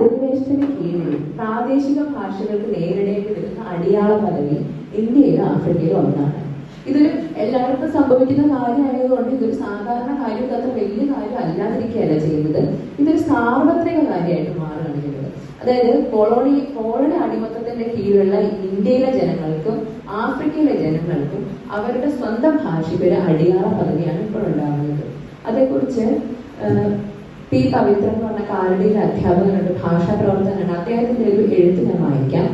അധിനിവേശത്തിന് കീഴിൽ പ്രാദേശിക ഭാഷകൾക്ക് നേരിടേണ്ടി വരുന്ന അടിയാള പദവി ഇന്ത്യയിലും ആഫ്രിക്കയിലും ഒന്നാണ്. ഇതൊരു എല്ലാവർക്കും സംഭവിക്കുന്ന കാര്യമായതുകൊണ്ട് ഇതൊരു സാധാരണ കാര്യം തന്നെ വലിയ കാര്യം അല്ലാതിരിക്കുകയല്ല ചെയ്യുന്നത്. ഇതൊരു സാർവത്രിക കാര്യമായിട്ട് മാറുകയാണ് ചെയ്യുന്നത്. അതായത് കൊളോണി കോളണി അടിമത്തത്തിന്റെ കീഴിലുള്ള ഇന്ത്യയിലെ ജനങ്ങൾക്കും ആഫ്രിക്കയിലെ ജനങ്ങൾക്കും അവരുടെ സ്വന്തം ഭാഷയ്ക്ക് ഒരു അടിയാള പദവിയാണ് ഇപ്പോൾ ഉണ്ടാകുന്നത് അതേക്കുറിച്ച് പി പവിത്രൻ എന്ന് പറഞ്ഞ കാലടിയിലെ അധ്യാപകനുണ്ട് ഭാഷാ പ്രവർത്തകനുണ്ട് അദ്ദേഹത്തിന്റെ ഒരു എഴുത്ത് ഞാൻ വായിക്കാം.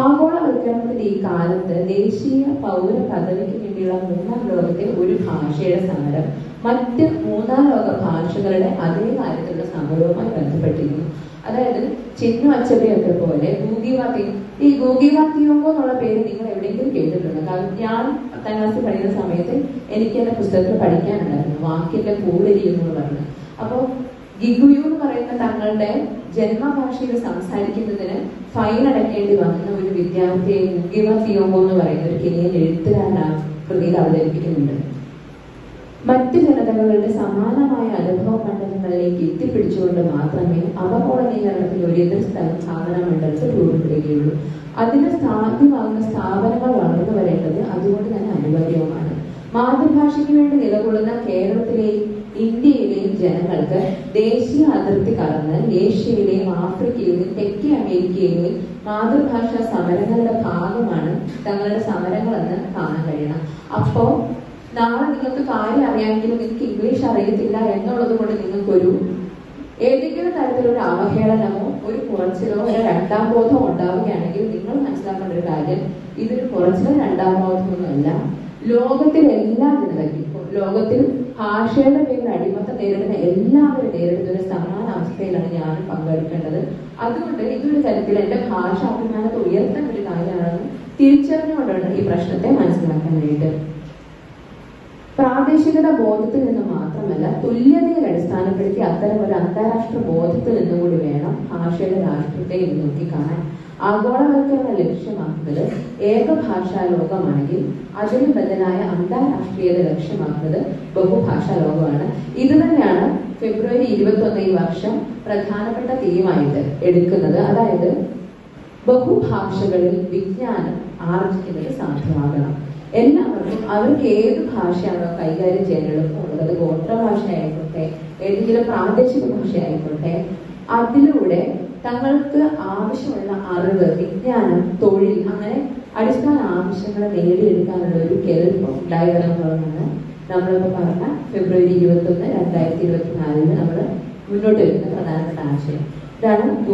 ആഗോളവൽക്കരണത്തിന്റെ ഈ കാലത്ത് ദേശീയ പൗര പദവിക്ക് വേണ്ടിയുള്ള മൂന്നാം ലോകത്തെ ഒരു ഭാഷയുടെ സമരം മറ്റ് മൂന്നാം ലോക ഭാഷകളുടെ അതേ കാര്യത്തിലുള്ള സമരവുമായി ബന്ധപ്പെട്ടിരിക്കുന്നു അതായത് ചിന്നു അച്ചബിയൊക്കെ പോലെ ഗൂഗിവാക്കി ഈ ഗൂഗിവാക്കിയോങ്കോ എന്നുള്ള പേര് നിങ്ങൾ എവിടെയെങ്കിലും കേട്ടിട്ടുണ്ട്? കാരണം ഞാൻ പത്താം ക്ലാസ്സിൽ പഠിക്കുന്ന സമയത്ത് എനിക്ക് എന്റെ പുസ്തകത്തിൽ പഠിക്കാനുണ്ടായിരുന്നു. വാക്കിന്റെ കൂടിരിക്കുന്നു എന്ന് പറഞ്ഞു. അപ്പോ ഗിഗുയു എന്ന് പറയുന്ന തങ്ങളുടെ ജന്മഭാഷയിൽ സംസാരിക്കുന്നതിന് ഫൈൻ അടയ്ക്കേണ്ടി വന്ന ഒരു വിദ്യാർത്ഥിയെ ഗുഗിവ ഫിയോമോ എന്ന് പറയുന്ന ഒരു കെനിയൻ എഴുത്തുകാരൻ ആ കൃതിയിൽ അവതരിപ്പിക്കുന്നുണ്ട്. മറ്റ് ജനതകളുടെ സമാനമായ അനുഭവ മണ്ഡലങ്ങളിലേക്ക് എത്തിപ്പിടിച്ചുകൊണ്ട് മാത്രമേ അവകോളനീകരണത്തിൽ ഒരു എതിർ സ്ഥലം സ്ഥാപന മണ്ഡലത്തിൽ രൂപപ്പെടുകയുള്ളൂ. അതിന് സാധ്യമാകുന്ന സ്ഥാപനങ്ങൾ വളർന്നു വരേണ്ടത് അതുകൊണ്ട് തന്നെ അനിവാര്യവുമാണ്. മാതൃഭാഷയ്ക്ക് വേണ്ടി നിലകൊള്ളുന്ന ദേശീയ അതിർത്തി കടന്ന് ഏഷ്യയിലെയും ആഫ്രിക്കയിലെയും തെക്കേ അമേരിക്കയിലെയും മാതൃഭാഷാ സമരങ്ങളുടെ ഭാഗമാണ് തങ്ങളുടെ സമരങ്ങളെന്ന് കാണാൻ കഴിയണം. അപ്പോ നാളെ നിങ്ങൾക്ക് കാര്യം അറിയാമെങ്കിലും നിങ്ങൾക്ക് ഇംഗ്ലീഷ് അറിയത്തില്ല എന്നുള്ളത് കൊണ്ട് നിങ്ങൾക്കൊരു ഏതെങ്കിലും തരത്തിലൊരു അവഹേളനമോ ഒരു കുറച്ചിലോ ഒരു രണ്ടാം ബോധമോ ഉണ്ടാവുകയാണെങ്കിൽ നിങ്ങൾ മനസ്സിലാക്കേണ്ട ഒരു കാര്യം ഇതൊരു കുറച്ചിലോ രണ്ടാം ബോധമൊന്നുമല്ല. ലോകത്തിലെ എല്ലാ ജനതയ്ക്കും ലോകത്തിൽ ഭാഷയുടെ പേരിൽ അടിമത്തം നേരിടുന്ന എല്ലാവരും നേരിടുന്ന ഒരു സമാന അവസ്ഥയിലാണ് ഞാൻ പങ്കെടുക്കേണ്ടത്. അതുകൊണ്ട് ഇതൊരു തരത്തിൽ എന്റെ ഭാഷ അഭിമാനത്തെ ഉയർത്താൻ ഒരു കാര്യമാണെന്ന് തിരിച്ചറിഞ്ഞുകൊണ്ടാണ് ഈ പ്രശ്നത്തെ മനസ്സിലാക്കാനായിട്ട് പ്രാദേശികത ബോധത്തിൽ നിന്ന് മാത്രമല്ല തുല്യതയിൽ അടിസ്ഥാനപ്പെടുത്തി അത്തരം ഒരു അന്താരാഷ്ട്ര ബോധത്തിൽ നിന്നും കൂടി വേണം ഭാഷയുടെ രാഷ്ട്രത്തെ നോക്കി നോക്കിക്കാണാൻ ആഗോളവൽക്കരണം ലക്ഷ്യമാക്കുന്നത് ഏകഭാഷാ ലോകമാണെങ്കിൽ അതിന് ബദലായ അന്താരാഷ്ട്രീയത ലക്ഷ്യമാക്കുന്നത് ബഹുഭാഷാ ലോകമാണ് ഇത് തന്നെയാണ് ഫെബ്രുവരി ഇരുപത്തി ഒന്ന് ഈ വർഷം പ്രധാനപ്പെട്ട തീമായിട്ട് എടുക്കുന്നത്. അതായത് ബഹുഭാഷകളിൽ വിജ്ഞാനം ആർജിക്കുന്നത് സാധ്യമാകണം. എല്ലാവർക്കും അവർക്ക് ഏത് ഭാഷയാണോ കൈകാര്യം അത് ഗോത്രഭാഷ ആയിക്കോട്ടെ ഏതെങ്കിലും പ്രാദേശിക ഭാഷ ആയിക്കോട്ടെ അതിലൂടെ തങ്ങൾക്ക് ആവശ്യമുള്ള അറിവ് വിജ്ഞാനം തൊഴിൽ അങ്ങനെ അടിസ്ഥാന ആവശ്യങ്ങൾ നേടിയെടുക്കാനുള്ള ഒരു കെൽപ്പ് ഉണ്ടായി വരണമെന്നാണ് നമ്മളിപ്പോ പറഞ്ഞ ഫെബ്രുവരി ഇരുപത്തി ഒന്ന് രണ്ടായിരത്തി ഇരുപത്തിനാലിന് നമ്മൾ മുന്നോട്ട് വരുന്ന പ്രധാനപ്പെട്ട ആശയം ഇതാണ്